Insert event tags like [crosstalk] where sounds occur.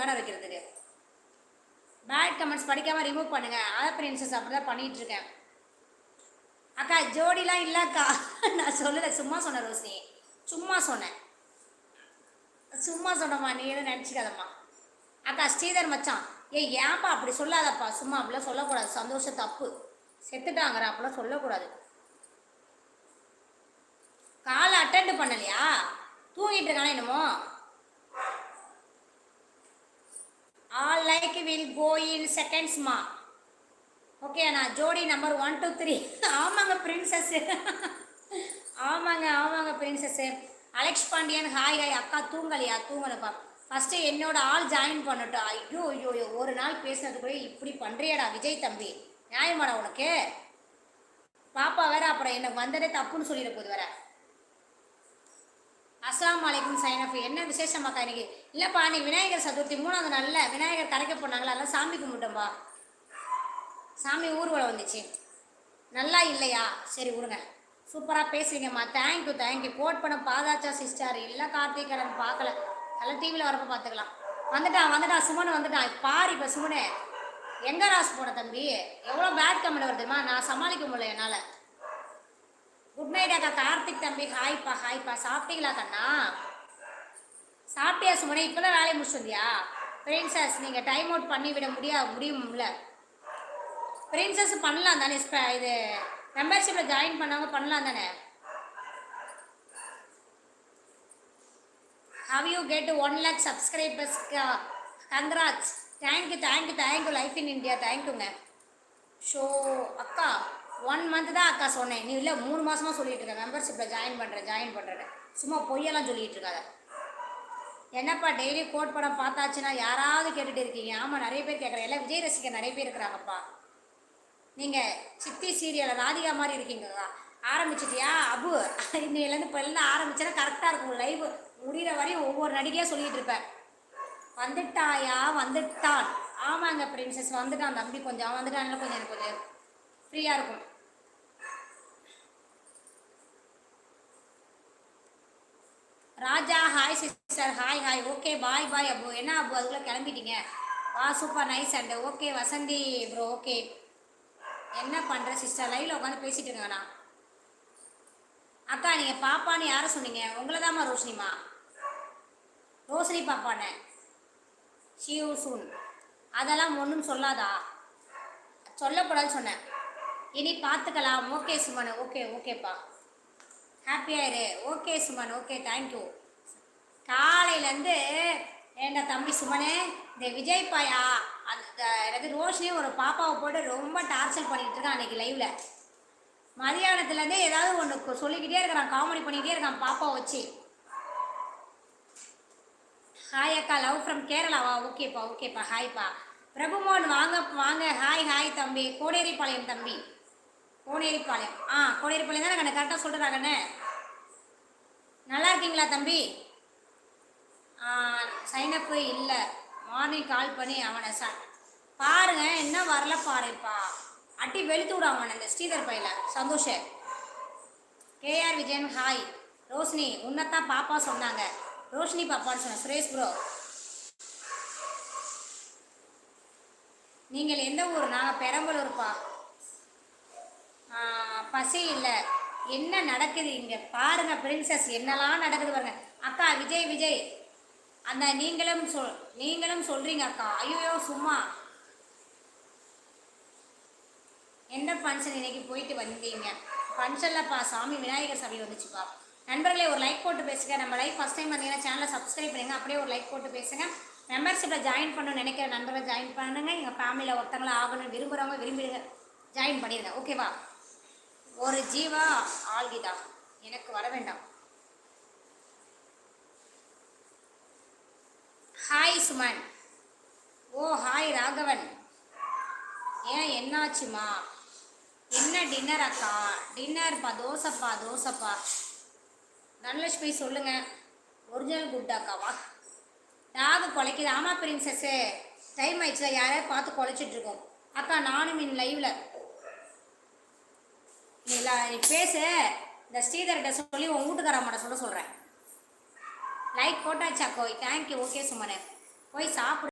Banner வைக்கிறதுக்கு. Bad comments படிக்காமல் remove பண்ணுங்கள் அதான் பிரின்சஸ் அப்படி தான் பண்ணிகிட்டு இருக்கேன். அக்கா ஜோடிலாம் இல்லைக்கா. நான் சொல்லலை. சும்மா சொன்னேன் ரோஷினி. சும்மா சொன்னேன். சும்மா சொன்னம்மா. நீ எதுவும் நினச்சிக்காதம்மா. அக்கா ஸ்ரீதர் மச்சான். ஏய் ஏன்ப்பா அப்படி சொல்லாதப்பா? சும்மா அப்படிலாம் சொல்லக்கூடாது. சந்தோஷம் தப்பு. செத்துட்டாங்கிற அப்படிலாம் சொல்லக்கூடாது. காலை அட்டெண்ட் பண்ணலையா? தூங்கிட்டு இருக்கானே என்னமோ all like will go in செகண்ட்ஸ்மா okay நான் ஜோடி நம்பர் ஒன் டூ த்ரீ ஆமாங்க பிரின்சஸ் [laughs] ஆமாங்க ஆமாங்க princess Alex Pandian hi hi அக்கா தூங்கலையா? தூங்கலப்பா. ஃபஸ்ட்டு என்னோட ஆள் ஜாயின் பண்ணட்டும். ஐயோ ஐயோ ஐயோ ஒரு நாள் பேசுனதுக்குள்ளே இப்படி பண்ணுறியடா விஜய் தம்பி. நியாயமாடா உனக்கு? பாப்பா வேற அப்புறம் எனக்கு வந்ததே தப்புன்னு சொல்லிட போகுது வேற. அஸ்ஸலாமு அலைக்கும் சைனஃப் என்ன விசேஷமாக்கா இன்னைக்கு? இல்லைப்பா நீ விநாயகர் சதுர்த்தி மூணாவது நாளில் விநாயகர் கரைக்க போனாங்களா? அதெல்லாம் சாமி கும்பிட்டோம்பா. சாமி ஊர்வலம் வந்துச்சு. நல்லா இல்லையா? சரி விடுங்க சூப்பராக பேசுறீங்கம்மா. தேங்க்யூ தேங்க்யூ கோட் பண்ண பாதாச்சா சிஸ்டர்? இல்லை கார்த்திகரன் பார்க்கல. நல்லா டிவியில் வரப்போ பார்த்துக்கலாம். வந்துட்டான் வந்துட்டான் சுமன் வந்துட்டான். பாரு இப்போ சுமனே. எங்கே ராசு போன தம்பி? எவ்வளோ பேட் கமெண்ட் வருதுமா நான் சமாளிக்க முடியல என்னால். குட் நைட் அக்கா கார்த்திக் தம்பி ஹாய்ப்பா ஹாய்ப்பா சாப்பிட்டீங்களா கண்ணா? சாப்பிட்டியா சுமனே? இப்போ தான் வேலையை முடிச்சிருந்தியா பிரின்சஸ் நீங்கள் டைம் அவுட் பண்ணி விட முடியா முடியும்ல. பிரின்சஸ் பண்ணலாம் தானே இப்போ இது மெம்பர்ஷிப்பில் ஜாயின் பண்ணவங்க பண்ணலாம் தானே? How you get one lakh subscribers congrats thank you thank you thank you life in India தேங்க்யூங்க ஷோ அக்கா ஒன் மந்த் தான் அக்கா சொன்னேன். நீ இல்லை மூணு மாதமாக சொல்லிகிட்டு இருக்க. மெம்பர்ஷிப்பில் ஜாயின் பண்ணுறேன் ஜாயின் பண்ணுறேன் சும்மா பொய்யெல்லாம் சொல்லிகிட்டு இருக்காத. என்னப்பா டெய்லி கோட் படம் பார்த்தாச்சுன்னா யாராவது கேட்டுகிட்டு இருக்கீங்க. ஆமாம் நிறைய பேர் கேட்குறேன் எல்லாம் விஜய் ரசிகர் நிறைய பேர் இருக்கிறாங்கப்பா. நீங்கள் சித்தி சீரியலில் ராதிகா மாதிரி இருக்கீங்கக்கா ஆரம்பிச்சிட்டியா? அபு இன்னையிலேருந்து இப்போ எல்லாம் ஆரம்பிச்சேன்னா கரெக்டாக இருக்கும். லைவ் முடிகிற வரையும் ஒவ்வொரு நடிகையாக சொல்லிகிட்டு இருப்பேன். வந்துட்டாயா? வந்துட்டான். ஆமாங்க பிரின்சஸ் வந்துட்டான் தம்பி கொஞ்சம். அவன் வந்துட்டான்ல கொஞ்சம் எனக்கு கொஞ்சம் ஃப்ரீயாக இருக்கும். Raja hi sister hi hi okay bye bye அப்போ என்ன அப்போ அதுக்குள்ளே கிளம்பிட்டீங்க? வா super nice and okay Vasanthi bro okay என்ன பண்ணுற சிஸ்டர் லைவில் உட்காந்து பேசிட்டு இருக்கேண்ணா அக்கா நீங்கள் பாப்பான்னு யாரை சொன்னீங்க? உங்களை தாம்மா ரோஷினிமா ரோஷினி பாப்பான்னு. ஷியூ சூன் அதெல்லாம் ஒன்றும் சொல்லாதா? சொல்லக்கூடாதுன்னு சொன்னேன். இனி பார்த்துக்கலாம். ஓகே சுமன். ஓகே ஓகேப்பா ஹாப்பியாக இரு ஓகே சுமன் ஓகே தேங்க்யூ காலையிலேருந்து என்ன தம்பி சுமனே இந்த விஜய் பாயா அந்த எனது ரோஷினி ஒரு பாப்பாவை போட்டு ரொம்ப டார்ச்சர் பண்ணிகிட்டு இருக்கான் அன்றைக்கி லைவில் மதியானத்துலேருந்தே ஏதாவது ஒன்று சொல்லிக்கிட்டே இருக்கிறான் காமெடி பண்ணிக்கிட்டே இருக்கான் பாப்பாவை வச்சு. ஹாய் அக்கா லவ் ஃப்ரம் கேரளாவா? ஓகேப்பா ஓகேப்பா ஹாய்ப்பா பிரபுமோன் வாங்க வாங்க. ஹாய் ஹாய் தம்பி. கோடேரிப்பாளையம் தம்பி. கோனேரிப்பாளையம் ஆ கோனேரிப்பாளையம் தான் கண்ணு? கரெக்டாக சொல்கிறாங்கண்ணே நல்லா இருக்கீங்களா தம்பி சைனப்பு இல்லை. மார்னிங் கால் பண்ணி அவனை சார் பாருங்க என்ன வரல பாருப்பா. அட்டி வெளுத்து விடு அவனை இந்த ஸ்ரீதர் பையில. சந்தோஷ. கேஆர் விஜயன் ஹாய் ரோஷினி உன்னைத்தான் பாப்பா சொன்னாங்க. ரோஷினி பாப்பான்னு சொன்னேன் சுரேஷ் ப்ரோ நீங்கள் எந்த ஊர் நாங்கள் பெரம்பலூர்ப்பா பசி இல்லை. என்ன நடக்குது இங்கே பாருங்க பிரின்சஸ் என்னெல்லாம் நடக்குது பாருங்க. அக்கா விஜய் விஜய். அந்த நீங்களும் சொல் நீங்களும் சொல்றீங்க அக்கா. ஐயோ சும்மா. என்ன ஃபங்க்ஷன் இன்னைக்கு போயிட்டு வந்தீங்க? ஃபங்க்ஷனில்ப்பா சாமி விநாயகர் சாமி வந்துச்சுப்பா. நண்பர்களே ஒரு லைக் போட்டு பேசுங்க. நம்ம லைக் ஃபஸ்ட் டைம் வந்தீங்கன்னா சேனலை சப்ஸ்கிரைப் பண்ணுங்க. அப்படியே ஒரு லைக் போட்டு பேசுங்க. மெம்பர்ஷிப்பில் ஜாயின் பண்ணணும்னு நினைக்கிற நண்பர்கள் ஜாயின் பண்ணுங்க. எங்கள் ஃபேமிலியில் ஒருத்தங்களா ஆகணும்னு விரும்புகிறவங்க விரும்பிடுங்க. ஜாயின் பண்ணிடுங்க. ஓகேவா ஒரு ஜீவா ஆல்கிதா எனக்கு வர வேண்டாம். Hi Suman oh hi Raghavan. ஏன் என்னாச்சுமா? என்ன டின்னர் அக்கா? டின்னர்ப்பா தோசைப்பா தோசைப்பா. தனலட்சுமி சொல்லுங்க. ஒரிஜினல் குட் அக்காவா டாகு குலைக்குது. ஆமா பிரின்சஸ்ஸு டைம் ஆயிடுச்சுல யாரையாவது பார்த்து குலைச்சிட்ருக்கோம் அக்கா நானும் இன் லைவில் நீ நீ பேசு. இந்த ஸ்ரீதர்கிட்ட சொல்லி உன் வீட்டுக்காரம்மாட்ட சொல்ல சொல்கிறேன் லைக் போட்டாச்சா கோய் தேங்க்யூ ஓகே சுமனே. போய் சாப்பிடு.